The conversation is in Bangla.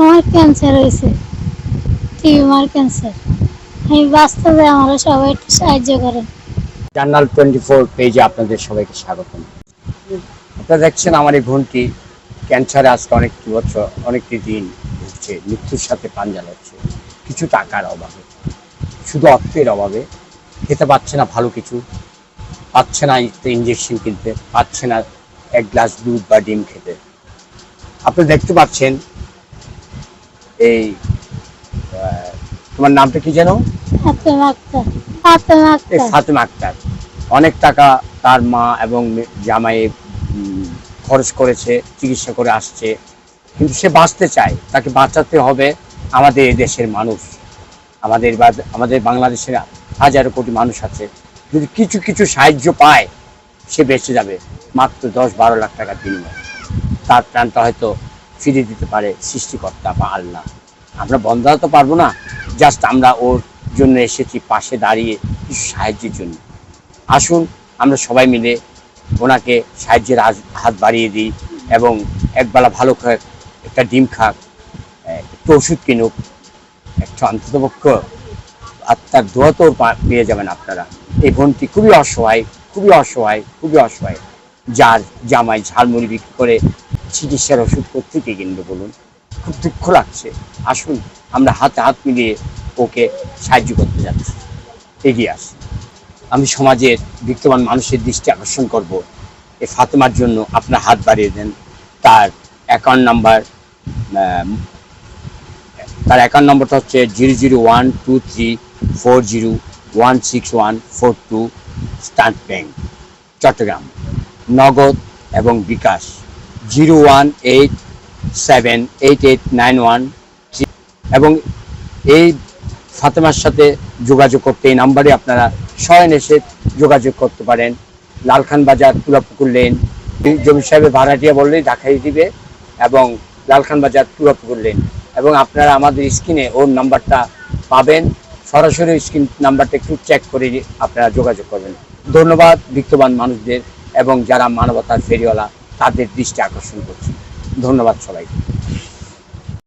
আমার ক্যান্সার হয়েছে টিউমার ক্যান্সার আমি বাস্তবে আমরা সবাই একটু সাহায্য করেন। জার্নাল টোয়েন্টি ফোর পেজে আপনাদের সবাইকে স্বাগতম। আপনারা দেখছেন আমার এই বোনটি ক্যান্সারে আজকে অনেকটি বছর অনেকটি দিন ভুগছে মৃত্যুর সাথে পাঞ্জা লড়ছে কিছু টাকার অভাবে, শুধু অর্থের অভাবে। খেতে পাচ্ছে না ভালো কিছু। পাচ্ছে না ইঞ্জেকশন কিনতে, পাচ্ছে না এক গ্লাস দুধ বা ডিম খেতে। আপনি দেখতে পাচ্ছেন এই তোমার নামটা কি যেন? ফাতেমা আক্তার অনেক টাকা তার মা এবং জামাই খরচ করেছে চিকিৎসা করে আসছে। কিন্তু সে বাঁচতে চায় তাকে বাঁচাতে হবে আমাদের এই দেশের মানুষ। আমাদের আমাদের বাংলাদেশের হাজারো কোটি মানুষ আছে। যদি কিছু কিছু সাহায্য পায় সে বেঁচে যাবে। মাত্র দশ বারো লাখ টাকার বিনিময়ে। তার প্রাণটা হয়তো ফিরিয়ে দিতে পারে সৃষ্টিকর্তা বা আল্লাহ। আমরা বন্ধ তো পারব না জাস্ট আমরা ওর জন্য এসেছি পাশে দাঁড়িয়ে কিছু সাহায্যের জন্য। আসুন, আমরা সবাই মিলে ওনাকে সাহায্যের হাত- বাড়িয়ে দিই এবং একবেলা ভালো খাক একটা ডিম খাক একটু ওষুধ কিনুক। একটা অন্ততপক্ষ আত্মার দোয়া তো পেয়ে যাবেন আপনারা। এই বোনটি খুবই অসহায় খুবই অসহায় খুবই অসহায়। যার জামাই ঝালমুড়ি বিক্রি করে চিকিৎসার ওষুধ কোথেকে কিনবে বলুন? খুব দুঃখ লাগছে। আসুন, আমরা হাতে হাত মিলিয়ে ওকে সাহায্য করতে যাচ্ছি। এগিয়ে আসি। আমি সমাজের বিত্তবান মানুষের দৃষ্টি আকর্ষণ করব। এ ফাতেমার জন্য আপনার হাত বাড়িয়ে দেন। তার অ্যাকাউন্ট নাম্বার তার অ্যাকাউন্ট নম্বরটা হচ্ছে zero zero one two three four zero one six one four two standard bank, Chattogram. Nagad এবং bKash. Zero one eight seven eight eight nine one এবং এই ফাতেমার সাথে যোগাযোগ করতে এই নাম্বারে আপনারা স্বয়ং এসে যোগাযোগ করতে পারেন। লালখান বাজার, তুলাপুকুর লেন জমি সাহেবের ভাড়াটিয়া বললেই দেখাই দিবে এবং লালখান বাজার, তুলাপুকুর লেন এবং আপনারা আমাদের স্ক্রিনে ওর নাম্বারটা পাবেন। সরাসরি স্ক্রিন নাম্বারটা একটু চেক করে আপনারা যোগাযোগ করবেন। ধন্যবাদ, বিত্তবান মানুষদের এবং যারা মানবতার ফেরিওয়ালা। তাদের দৃষ্টি আকর্ষণ করছি। ধন্যবাদ সবাইকে।